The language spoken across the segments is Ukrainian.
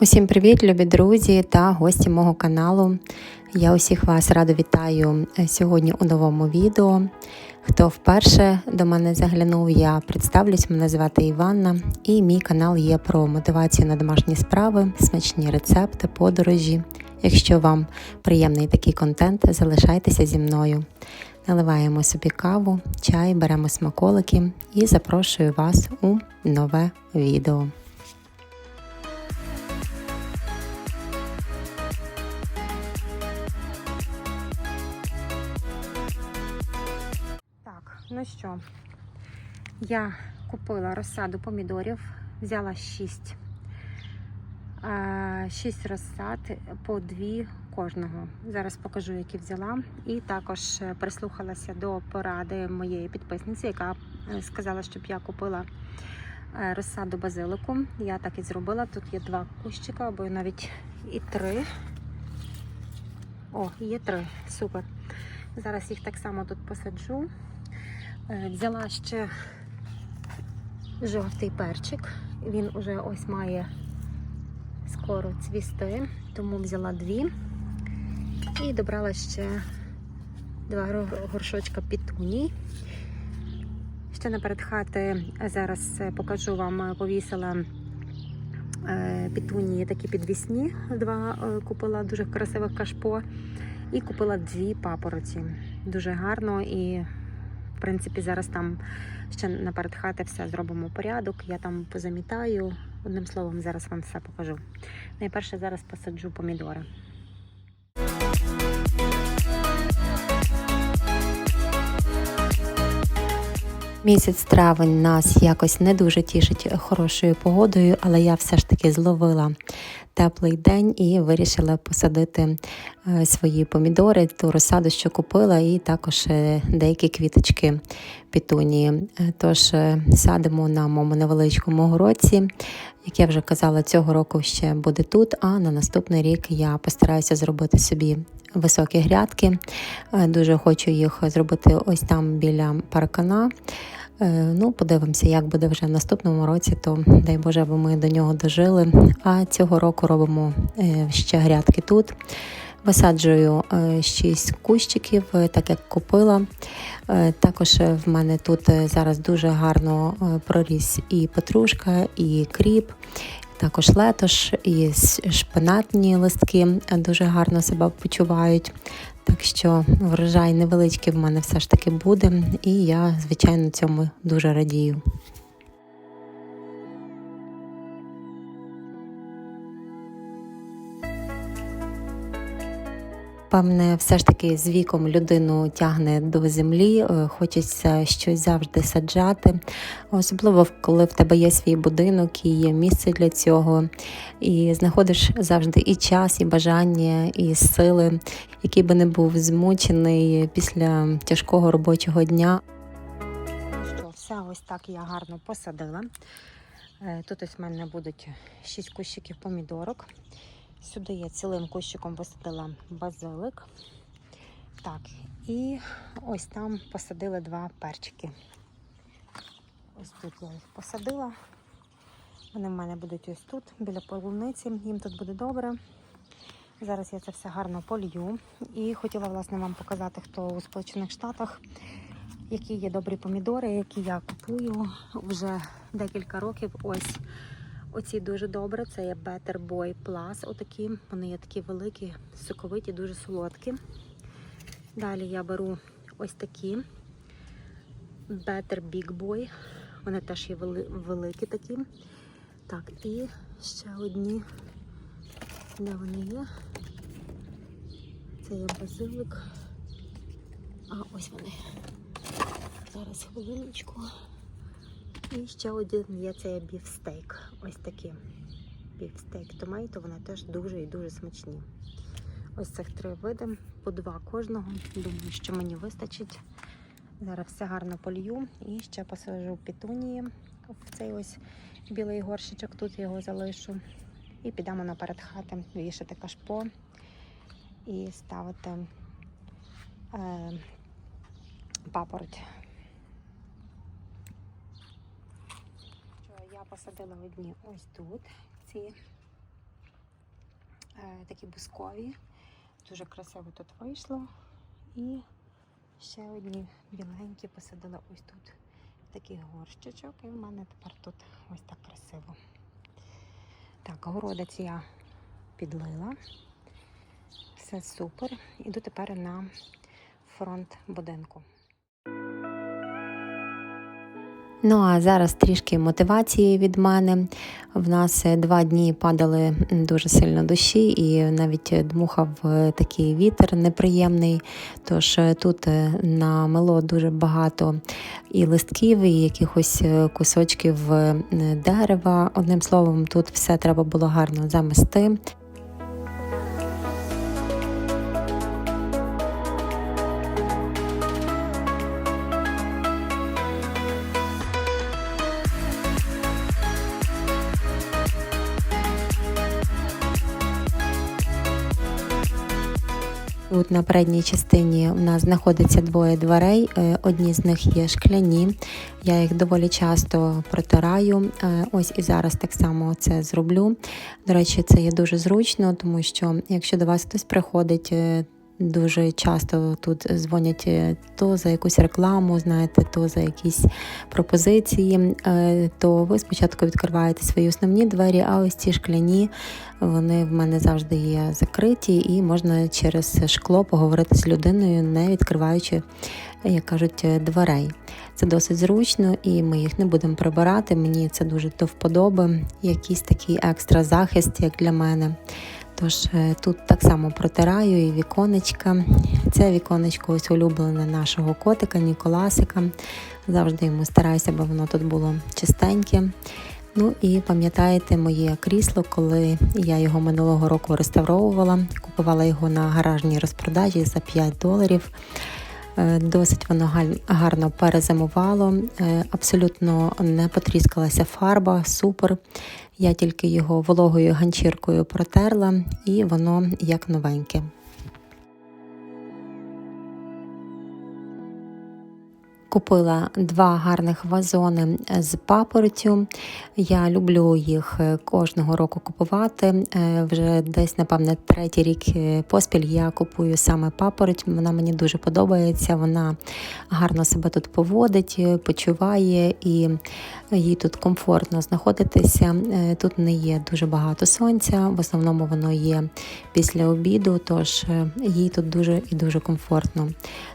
Усім привіт, любі друзі та гості мого каналу. Я усіх вас радо вітаю е, сьогодні у новому відео. Хто вперше до мене заглянув, я представлюсь, мене звати Іванна, і мій канал є про мотивацію на домашні справи, смачні рецепти, подорожі. Якщо вам приємний такий контент, залишайтеся зі мною. Наливаємо собі каву, чай, беремо смаколики і запрошую вас у нове відео. Що, я купила розсаду помідорів, взяла 6. 6 розсад по 2 кожного. Зараз покажу, які взяла. І також е, прислухалася до поради моєї підписниці, яка е, сказала, щоб я купила е, розсаду базилику. Я так і зробила. Тут є два кущика, або навіть і три. О, є три. Супер. Зараз їх так само тут посаджу. Е, Взяла ще жовтий перчик. Він уже ось має скоро цвісти, тому взяла дві. І добрала ще два горшочка пітуній. Ще наперед хати зараз е, покажу вам, е, повісила е, пітунії такі підвісні. Два е, купила дуже красивих кашпо. І купила дві папороті. Дуже гарно і, в принципі, зараз там ще наперед хати все зробимо порядок. Я там позамітаю. Одним словом, зараз вам все покажу. Найперше зараз посаджу помідори. Місяць травень нас якось не дуже тішить хорошою погодою, але я все ж таки зловила теплий день і вирішила посадити е, свої помідори, ту розсаду, що купила, і також е, деякі квіточки петунії. Е, Тож садимо на моєму невеличкому гороці. Як я вже казала, цього року ще буде тут, а на наступний рік я постараюся зробити собі високі грядки. Дуже хочу їх зробити ось там біля паркана. Е, Ну, подивимося, як буде вже в наступному році, то дай Боже, аби ми до нього дожили. А цього року робимо е, ще грядки тут. Висаджую 6 кущиків, е, так як купила. Також в мене тут зараз дуже гарно проріс і петрушка, і кріп, також летош, і шпинатні листки е, дуже гарно себе почувають. Так що врожай невеличкий в мене все ж таки буде, і я, звичайно, цьому дуже радію. Певне, все ж таки з віком людину тягне до землі, е, хочеться щось завжди саджати, особливо коли в тебе є свій будинок і є місце для цього, і знаходиш завжди і час, і бажання, і сили, який би не був змучений після тяжкого робочого дня. Що, все ось так я гарно посадила. Е, Тут ось в мене будуть 6 кущиків помідорок. Сюди я цілим кущиком посадила базилик. Так, і ось там посадили два перчики. Ось тут я їх посадила. Вони в мене будуть ось тут, біля полуниці. Їм тут буде добре. Зараз я це все гарно полью. І хотіла власне вам показати, хто у Сполучених Штатах, які є добрі помідори, які я купую вже декілька років. Ось Оці дуже добре. Це є Better Boy Plus. Отакі. Вони є такі великі, соковиті, дуже солодкі. Далі я беру ось такі Better Big Boy. Вони теж є великі такі. Так, і ще одні. Де вони є? Це є базилик. А, ось вони. Зараз хвилиночку. І ще один є це біфстейк. Ось такі. Біфстейк томейто, вони теж дуже і дуже смачні. Ось цих три види, по два кожного. Думаю, що мені вистачить. Зараз все гарно полью і ще посажу петунії в цей ось білий горщичок, тут його залишу. І підемо наперед хати, вішати кашпо і ставити е, папороть. Що я посадила одні ось тут ці е, такі бускові. Дуже красиво тут вийшло. І ще одні біленькі посадила ось тут такий горщичок. І в мене тепер тут ось так красиво. Так, городець я підлила. Все супер. Іду тепер на фронт будинку. Ну а зараз трішки мотивації від мене. В нас е, два дні падали дуже сильно дощі, і навіть дмухав е, такий вітер неприємний. Тож е, тут е, намело дуже багато і листків, і якихось е, кусочків е, дерева. Одним словом, тут все треба було гарно замести. Тут на передній частині у нас знаходиться двоє дверей. Е, Одні з них є шкляні. Я їх доволі часто протираю. Е, Ось і зараз так само це зроблю. До речі, це є дуже зручно, тому що якщо до вас хтось приходить. Е, Дуже часто тут дзвонять е, то за якусь рекламу, знаєте, то за якісь пропозиції. е, То ви спочатку відкриваєте свої основні двері, а ось ці шкляні вони в мене завжди є закриті, і можна через шкло поговорити з людиною, не відкриваючи, як кажуть, дверей. Це досить зручно, і ми їх не будемо прибирати. Мені це дуже до вподоби. Якийсь такий екстра захист, як для мене. Тож е, тут так само протираю і віконечка. Це віконечко ось улюблене нашого котика Ніколасика. Завжди йому стараюся, бо воно тут було чистеньке. Ну і пам'ятаєте моє крісло, коли я його минулого року реставровувала, купувала його на гаражній розпродажі за 5 доларів. Е, Досить воно гарно перезимувало, е, абсолютно не потріскалася фарба, супер. Я тільки його вологою ганчіркою протерла, і воно як новеньке. Купила два гарних вазони з папоротю. Я люблю їх е, кожного року купувати. Е, Вже десь, напевне, третій рік е, поспіль я купую саме папороть. Вона мені дуже подобається. Вона гарно себе тут поводить, е, почуває і їй тут комфортно знаходитися. Е, Тут не є дуже багато сонця. В основному воно є після обіду, тож е, їй тут дуже і дуже комфортно.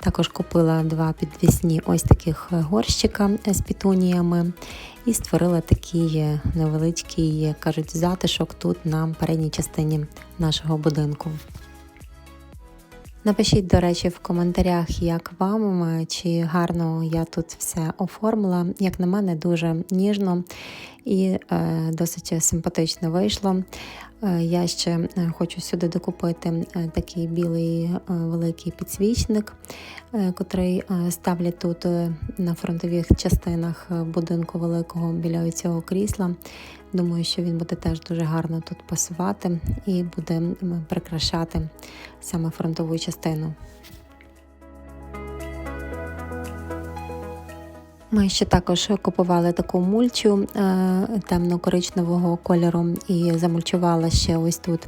Також купила два підвісні ось таких е, горщика з пітуніями і створила такий е, невеличкий, кажуть, затишок тут на передній частині нашого будинку. Напишіть, до речі, в коментарях, як вам, е, чи гарно я тут все оформила. Як на мене, дуже ніжно і е, досить симпатично вийшло. Е, Я ще хочу сюди докупити такий білий великий підсвічник, котрий ставлять тут на фронтових частинах будинку великого біля цього крісла. Думаю, що він буде теж дуже гарно тут пасувати і буде прикрашати саме фронтову частину. Ми ще також купували таку мульчу е, темно-коричневого кольору і замульчувала ще ось тут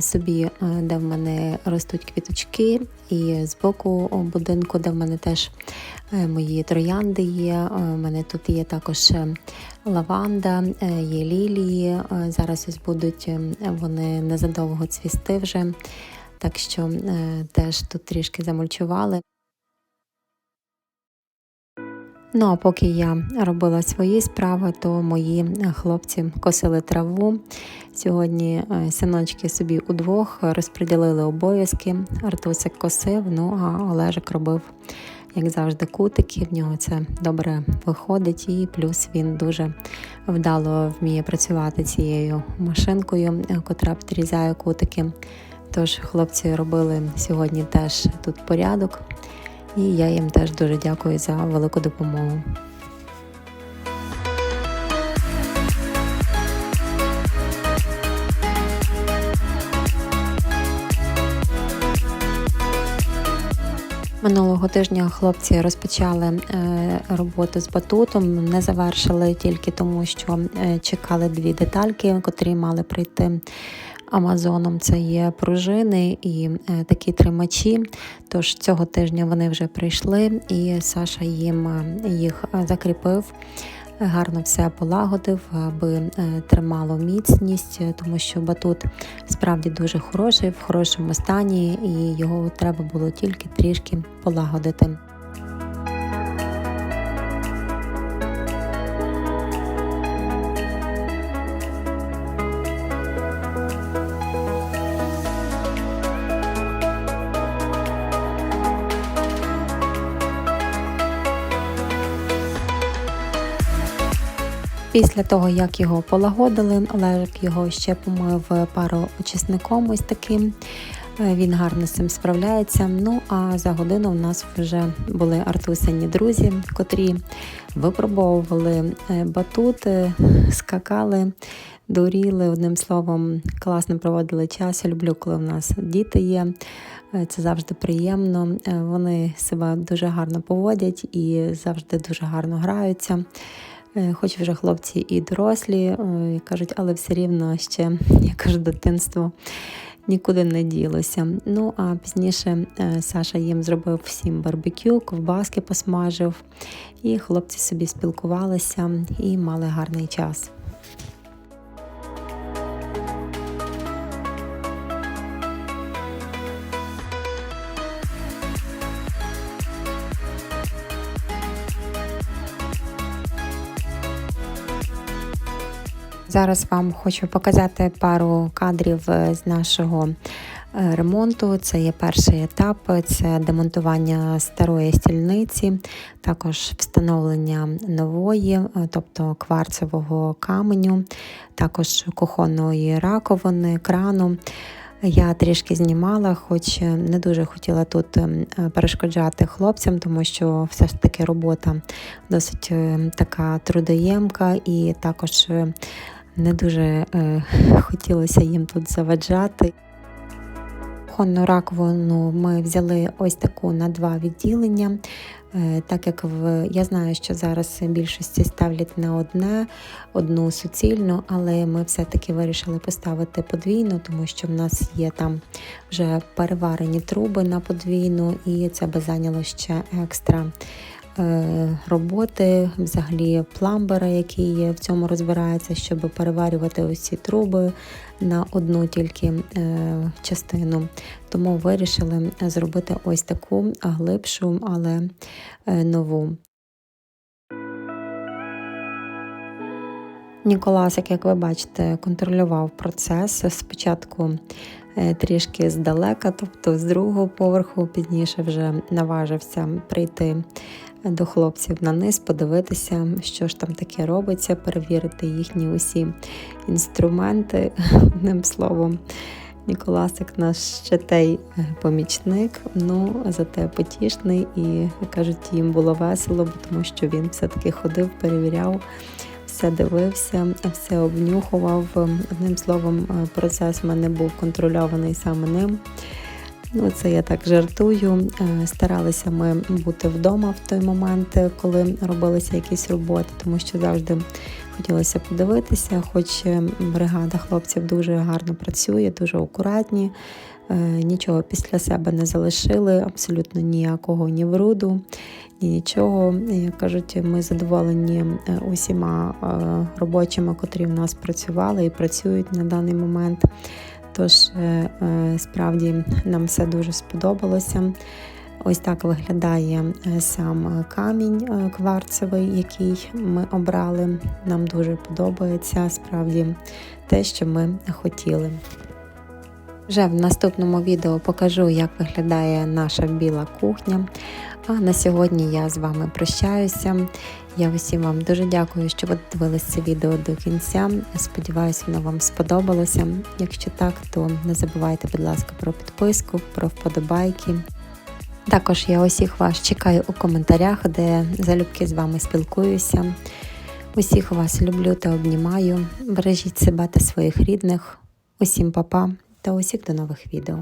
собі, е, де в мене ростуть квіточки, і з боку будинку, де в мене теж е, мої троянди є. Е, У мене тут є також е, лаванда, е, є лілії. Е, Зараз ось будуть е, вони незадовго цвісти вже. Так що е, теж тут трішки замульчували. Ну а поки я робила свої справи, то мої е, хлопці косили траву. Сьогодні е, синочки собі удвох розподілили обов'язки. Артусик косив, ну а Олежик робив, як завжди, кутики. В нього це добре виходить, і плюс він дуже вдало вміє працювати цією машинкою, е, котра підрізає кутики. Тож хлопці робили сьогодні теж тут порядок. І я їм теж дуже дякую за велику допомогу. Минулого тижня хлопці розпочали е, роботу з батутом, не завершили тільки тому, що е, чекали дві детальки, котрі мали прийти Амазоном. Це є пружини і е, такі тримачі. Тож цього тижня вони вже прийшли, і Саша їм е, їх е, закріпив. Гарно все полагодив, аби тримало міцність, тому що батут справді дуже хороший, в хорошому стані, і його треба було тільки трішки полагодити. Після того, як його полагодили, Олежик його ще помив пароочисником ось таким. Е, він гарно з цим справляється. Ну а за годину у нас вже були артусині друзі, котрі випробовували е, батути, скакали, дуріли. Одним словом, класно проводили час. Я люблю, коли у нас діти є. Е, це завжди приємно. Вони себе дуже гарно поводять і завжди дуже гарно граються. Е, хоч вже хлопці і дорослі, е, кажуть, але все рівно ще, я кажу, дитинство нікуди не ділося. Ну, а пізніше е, Саша їм зробив всім барбекю, ковбаски посмажив, і хлопці собі спілкувалися і мали гарний час. Зараз вам хочу показати пару кадрів з нашого е, ремонту. Це є перший етап, це демонтування старої стільниці, також встановлення нової, е, тобто кварцевого каменю, також кухонної раковини, крану. Я трішки знімала, хоч не дуже хотіла тут перешкоджати хлопцям, тому що все ж таки робота досить така трудоємка і також не дуже е, хотілося їм тут заваджати. Кухонну раковину ми взяли ось таку на два відділення, е, так як в я знаю, що зараз більшості ставлять на одне, одну суцільну, але ми все-таки вирішили поставити подвійну, тому що в нас є там вже переварені труби на подвійну, і це би зайняло ще екстра роботи, взагалі пломбера, який в цьому розбирається, щоб переварювати ось труби на одну тільки е, частину. Тому вирішили зробити ось таку глибшу, але е, нову. Ніколасик, як ви бачите, контролював процес. Спочатку трішки здалека, тобто з другого поверху, пізніше вже наважився прийти до хлопців на низ, подивитися, що ж там таке робиться, перевірити їхні усі інструменти. Одним словом, Ніколасик наш ще той е, помічник, ну зате потішний і кажуть, їм було весело, тому що він все-таки ходив, перевіряв. Все дивився, все обнюхував. Одним словом, е, процес в мене був контрольований саме ним. Ну, Це я так жартую. Е, старалися ми бути вдома в той момент, коли робилися якісь роботи, тому що завжди хотілося подивитися, хоч е, бригада хлопців дуже гарно працює, дуже акуратні. Е, нічого після себе не залишили, абсолютно ніякого ні вруду, ні нічого. Як кажуть, ми задоволені усіма робочими, котрі в нас працювали і працюють на даний момент. Тож е, е, справді нам все дуже сподобалося. Ось так виглядає е, сам камінь кварцевий, який ми обрали. Нам дуже подобається справді те, що ми хотіли. Вже в наступному відео покажу, як виглядає наша біла кухня. А на сьогодні я з вами прощаюся. Я усім вам дуже дякую, що ви дивилися це відео до кінця. Сподіваюся, воно вам сподобалося. Якщо так, то не забувайте, будь ласка, про підписку, про вподобайки. Також я усіх вас чекаю у коментарях, де залюбки з вами спілкуюся. Усіх вас люблю та обнімаю. Бережіть себе та своїх рідних. Усім па-па та усіх до нових відео.